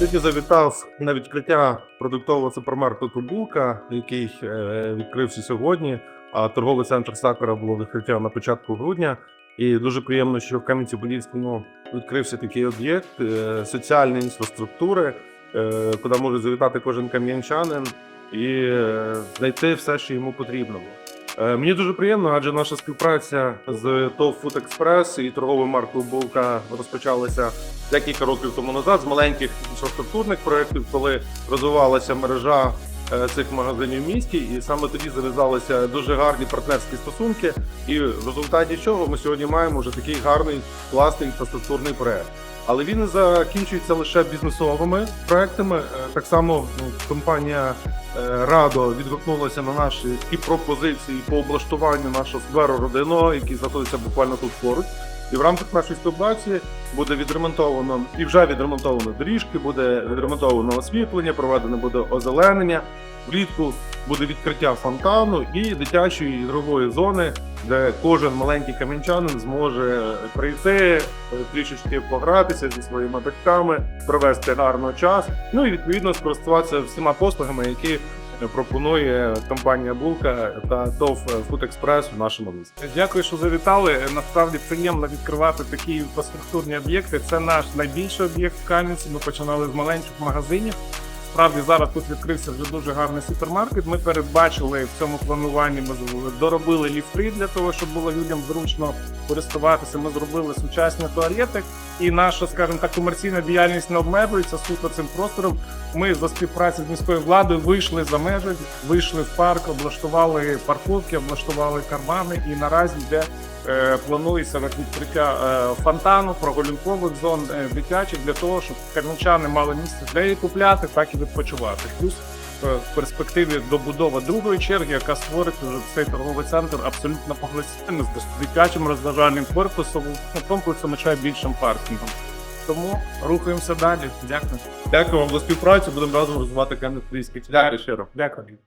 сьогодні завітав на відкриття продуктового супермаркету Булка, який е, відкрився сьогодні. А торговий центр Сакура було відкриття на початку грудня. І дуже приємно, що в Кам'янці-Подільському відкрився такий об'єкт е, соціальної інфраструктури, е, куди може завітати кожен кам'янчанин і знайти все, що йому потрібно. Е, Мені дуже приємно, адже наша співпраця з ТОВ Food Express і торговою маркою Булка розпочалася декілька років тому назад з маленьких інфраструктурних проєктів, коли розвивалася мережа е, цих магазинів в місті, і саме тоді зав'язалися дуже гарні партнерські стосунки. І в результаті чого ми сьогодні маємо вже такий гарний класний інфраструктурний проєкт. Але він не закінчується лише бізнесовими проектами. Е, Так само ну, компанія Радо відгукнулася на наші і пропозиції по облаштуванню нашого скверу родиного, який знаходиться буквально тут поруч. І в рамках нашої співпраці буде відремонтовано і вже відремонтовано доріжки, буде відремонтовано освітлення, проведено буде озеленення. Влітку буде відкриття фонтану і дитячої ігрової зони, де кожен маленький кам'янчанин зможе прийти, трішечки погратися зі своїми батьками, провести гарно час. Ну і відповідно скористуватися всіма послугами, які пропонує компанія Булка та ТОВ Food Express в нашому місті. Дякую, що завітали. Насправді приємно відкривати такі інфраструктурні об'єкти. Це наш найбільший об'єкт в Кам'янці. Ми починали з маленьких магазинів. Справді зараз тут відкрився вже дуже гарний супермаркет. Ми передбачили в цьому плануванні. Ми доробили ліфти для того, щоб було людям зручно користуватися. Ми зробили сучасні туалети, і наша, скажімо так, комерційна діяльність не обмежується суто цим простором. Ми за співпраці з міською владою вийшли за межі, вийшли в парк, облаштували парковки, облаштували кармани, і наразі йде е, планується відкриття е, фонтану, прогулянкових зон е, дитячих для того, щоб кам'янчани мали місце для і купляти, так і відпочивати. Плюс в перспективі добудова другої черги, яка створить вже цей торговий центр абсолютно повноцінним з дитячим розважальним корпусом, комплексом чай більшим паркінгом. Тому рухаємося далі. Дякую. Дякую вам за співпрацю. Будемо разом розвивати кам'янець Дякую щиро. Дякую.